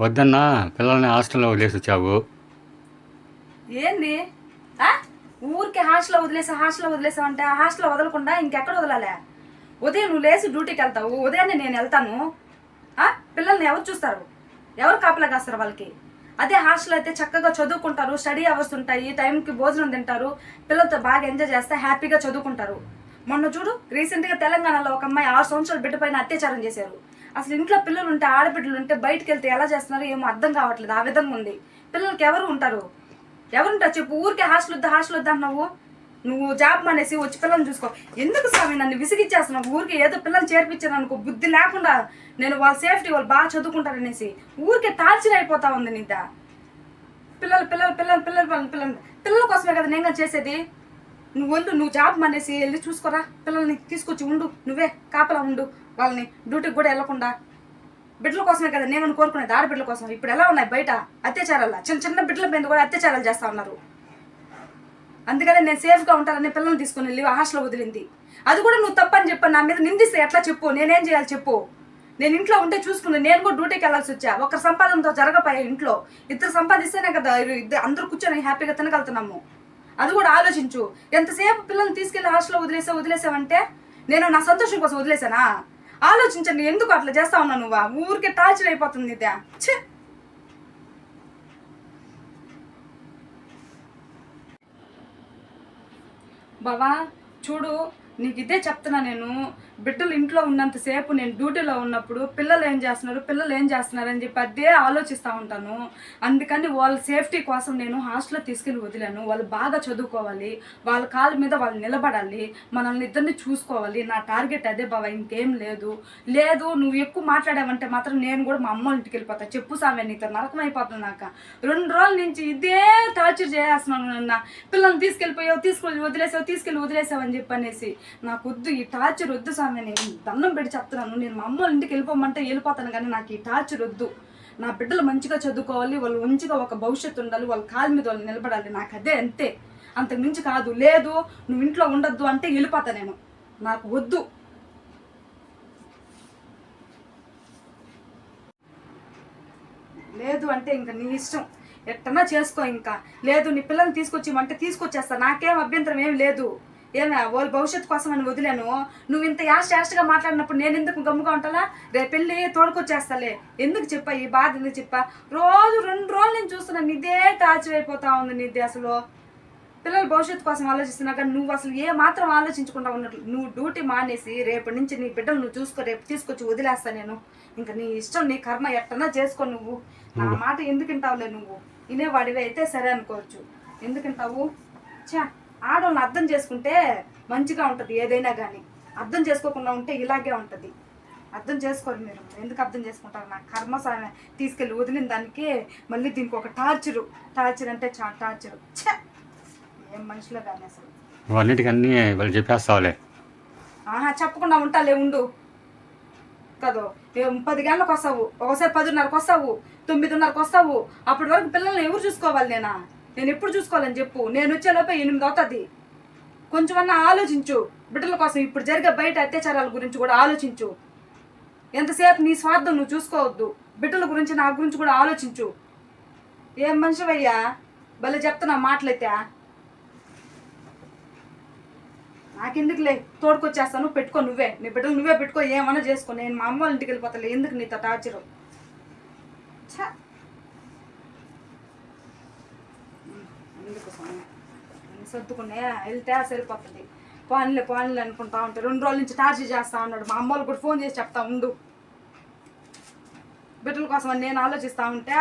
వద్దన్నా పిల్లల్ని హాస్టల్లో వదిలేసి వచ్చావు ఏంది? ఊరికి ఊరికే హాస్టల్లో వదిలేసా హాస్టల్లో వదిలేసావు అంటే ఆ హాస్టల్లో వదలకుండా ఇంకెక్కడ వదలాలే? ఉదయం నువ్వు లేచి డ్యూటీకి వెళ్తావు ఉదయాన్నే నేను వెళ్తాను. పిల్లల్ని ఎవరు చూస్తారు? ఎవరు కాపలా కాస్తారు వాళ్ళకి? అదే హాస్టల్ అయితే చక్కగా చదువుకుంటారు స్టడీ అవర్స్ ఉంటాయి టైంకి భోజనం తింటారు పిల్లలతో బాగా ఎంజాయ్ చేస్తే హ్యాపీగా చదువుకుంటారు. మొన్న చూడు రీసెంట్గా తెలంగాణలో ఒక అమ్మాయి ఆరు సంవత్సరాల బిడ్డ పైన అత్యాచారం చేశారు. అసలు ఇంట్లో పిల్లలు ఉంటే ఆడబిడ్డలు ఉంటే బయటికి వెళ్తే ఎలా చేస్తున్నారో ఏమో అర్థం కావట్లేదు. ఆ విధంగా ఉంది. పిల్లలకి ఎవరు ఉంటారు? ఎవరుంటారు? చెప్పు. ఊరికే హాస్టల్ వద్దా హాస్టల్ వద్దా అన్నావు నువ్వు జాబ్ మానేసి వచ్చి పిల్లల్ని చూసుకో. ఎందుకు స్వామి నన్ను విసిగిచ్చేస్తున్నావు? ఊరికే ఏదో పిల్లల్ని చేర్పించాను అనుకో బుద్ధి లేకుండా నేను వాళ్ళ సేఫ్టీ వాళ్ళు బాగా చదువుకుంటారనేసి ఊరికే టార్చర్ అయిపోతా ఉంది నీద పిల్లలు పిల్లలు పిల్లలు పిల్లలు పిల్లలు పిల్లలు పిల్లల కోసమే కదా నేను చేసేది? నువ్వు ఉండు నువ్వు జాబ్ మానేసి వెళ్ళి చూసుకోరా. పిల్లల్ని తీసుకొచ్చి ఉండు నువ్వే కాపలా ఉండు. వాళ్ళని డ్యూటీకి కూడా వెళ్ళకుండా. బిడ్డల కోసమే కదా నేను కోరుకునేది ఆడబిడ్డల కోసం. ఇప్పుడు ఎలా ఉన్నాయి బయట అత్యాచారాల? చిన్న చిన్న బిడ్డల మీద కూడా అత్యాచారాలు చేస్తా ఉన్నారు. అందుకనే నేను సేఫ్గా ఉంటానని పిల్లల్ని తీసుకుని వెళ్ళి హాస్టల్లో వదిలింది. అది కూడా నువ్వు తప్పని చెప్పు నా మీద నిందిస్తే ఎట్లా చెప్పు? నేనేం చేయాలి చెప్పు? నేను ఇంట్లో ఉంటే చూసుకుని నేను కూడా డ్యూటీకి వెళ్ళాల్సి వచ్చా? ఒకరి సంపాదనతో జరగపోయా ఇంట్లో ఇద్దరు సంపాదిస్తేనే కదా ఇద్దరు అందరూ కూర్చొని హ్యాపీగా తినగలుగుతున్నాము. అది కూడా ఆలోచించు. ఎంతసేపు పిల్లల్ని తీసుకెళ్ళి హాస్టల్లో వదిలేసా వదిలేసావంటే నేను నా సంతోషం కోసం వదిలేసానా? ఆలోచించండి ఎందుకు అట్లా చేస్తా ఉన్నా నువ్వా? ఊరికే టార్చర్ అయిపోతుంది ఇదే బావా చూడు నీకు ఇదే చెప్తున్నా నేను. బిడ్డలు ఇంట్లో ఉన్నంతసేపు నేను డ్యూటీలో ఉన్నప్పుడు పిల్లలు ఏం చేస్తున్నారు పిల్లలు ఏం చేస్తున్నారు అని చెప్పి అదే ఆలోచిస్తూ ఉంటాను. అందుకని వాళ్ళ సేఫ్టీ కోసం నేను హాస్టల్లో తీసుకెళ్ళి వదిలాను. వాళ్ళు బాగా చదువుకోవాలి వాళ్ళ కాళ్ళ మీద వాళ్ళు నిలబడాలి మనల్ని ఇద్దరిని చూసుకోవాలి. నా టార్గెట్ అదే బావ ఇంకేం లేదు. లేదు నువ్వు ఎక్కువ మాట్లాడావంటే మాత్రం నేను కూడా మా అమ్మ వాళ్ళ ఇంటికి వెళ్ళిపోతా. చెప్పు సామె నీతో నరకం అయిపోతుంది నాకు. రెండు రోజుల నుంచి ఇదే టార్చర్ చేస్తున్నాను నన్న. పిల్లల్ని తీసుకెళ్ళిపోయావు తీసుకెళ్ళి వదిలేసావు తీసుకెళ్ళి వదిలేసావు అని చెప్పి అనేసి. నాకు వద్దు ఈ టార్చర్ వద్దు సామె. నేను దండం పెట్టి చెప్తున్నాను. నేను మా అమ్మ వాళ్ళ ఇంటికి వెళ్ళిపోమంటే వెళ్ళిపోతాను కానీ నాకు ఈ టార్చర్ వద్దు. నా బిడ్డలు మంచిగా చదువుకోవాలి వాళ్ళు మంచిగా ఒక భవిష్యత్తు ఉండాలి వాళ్ళ కాళ్ళ మీద వాళ్ళు నిలబడాలి. నాకు అదే అంతే. అంతకు మించి కాదు. లేదు నువ్వు ఇంట్లో ఉండొద్దు అంటే వెళ్ళిపోతా నేను. నాకు వద్దు. లేదు అంటే ఇంకా నీ ఇష్టం. ఎట్టన్నా చేసుకో ఇంకా. లేదు నీ పిల్లల్ని తీసుకొచ్చి అంటే తీసుకొచ్చేస్తా. నాకేం అభ్యంతరం ఏం లేదు. ఏమే వాళ్ళ భవిష్యత్తు కోసం అని వదిలేను. నువ్వు ఇంత యాస్ట్ యాస్ట్గా మాట్లాడినప్పుడు నేను ఎందుకు గమ్ముగా ఉంటానా రేపు వెళ్ళి తోడుకొచ్చేస్తాలే. ఎందుకు చెప్పా? ఈ బాధ ఎందుకు చెప్పా? రోజు రెండు రోజులు నేను చూస్తున్నాను ఇదే టార్చర్ అయిపోతా ఉంది నీది అసలు. పిల్లల భవిష్యత్తు కోసం ఆలోచిస్తున్నా కానీ నువ్వు అసలు ఏ మాత్రం ఆలోచించకుండా ఉన్నట్లు నువ్వు డ్యూటీ మానేసి రేపటి నుంచి నీ బిడ్డలు నువ్వు చూసుకో రేపు తీసుకొచ్చి వదిలేస్తా నేను. ఇంకా నీ ఇష్టం నీ కర్మ ఎట్టన్నా చేసుకో నువ్వు. నా మాట ఎందుకు వింటావులే నువ్వు? వినేవాడివి అయితే సరే అనుకోవచ్చు. ఎందుకు వింటావు? చా ఆడవాళ్ళని అర్థం చేసుకుంటే మంచిగా ఉంటుంది ఏదైనా కానీ అర్థం చేసుకోకుండా ఉంటే ఇలాగే ఉంటుంది. అర్థం చేసుకోరు మీరు. ఎందుకు అర్థం చేసుకుంటారు? నా కర్మ తీసుకెళ్ళి వదిలిన దానికి మళ్ళీ దీనికి ఒక టార్చరు. టార్చర్ అంటే చా టార్చరు. ఏం మనుషులో కానీ అసలు. అన్నిటికన్నీ వాళ్ళు చెప్పేస్తావులే. ఆహా చెప్పకుండా ఉంటాలే ఉండు. కదో పది గంటలకు వస్తావు. ఒకసారి పదిన్నరకు వస్తావు. తొమ్మిదిన్నరకు వస్తావు. అప్పటి వరకు పిల్లల్ని ఎవరు చూసుకోవాలి నేనా? నేను ఎప్పుడు చూసుకోవాలని చెప్పు. నేను వచ్చేలోపే ఎనిమిది అవుతుంది. కొంచెమన్నా ఆలోచించు. బిడ్డల కోసం ఇప్పుడు జరిగే బయట అత్యాచారాల గురించి కూడా ఆలోచించు. ఎంతసేపు నీ స్వార్థం నువ్వు చూసుకోవద్దు. బిడ్డల గురించి నా గురించి కూడా ఆలోచించు. ఏం మనిషివయ్యా? భలే చెప్తున్నా మాటలైతే. నాకెందుకులే? తోడుకొచ్చేస్తాను పెట్టుకో నువ్వే. నీ బిడ్డలు నువ్వే పెట్టుకో ఏమన్నా చేసుకో. నేను మా అమ్మ వాళ్ళ ఇంటికి వెళ్ళిపోతాలే. ఎందుకు నీతో టార్చరు? ఎందుకు సర్దుకునే వెళ్తే సరిపోతుంది పోన్లే పోన్లే అనుకుంటా ఉంటా రెండు రోజుల నుంచి టార్చర్ చేస్తా ఉన్నాడు. మా అమ్మ కూడా ఫోన్ చేసి చెప్తా ఉండు. బిడ్డల కోసం నేను ఆలోచిస్తా ఉంటే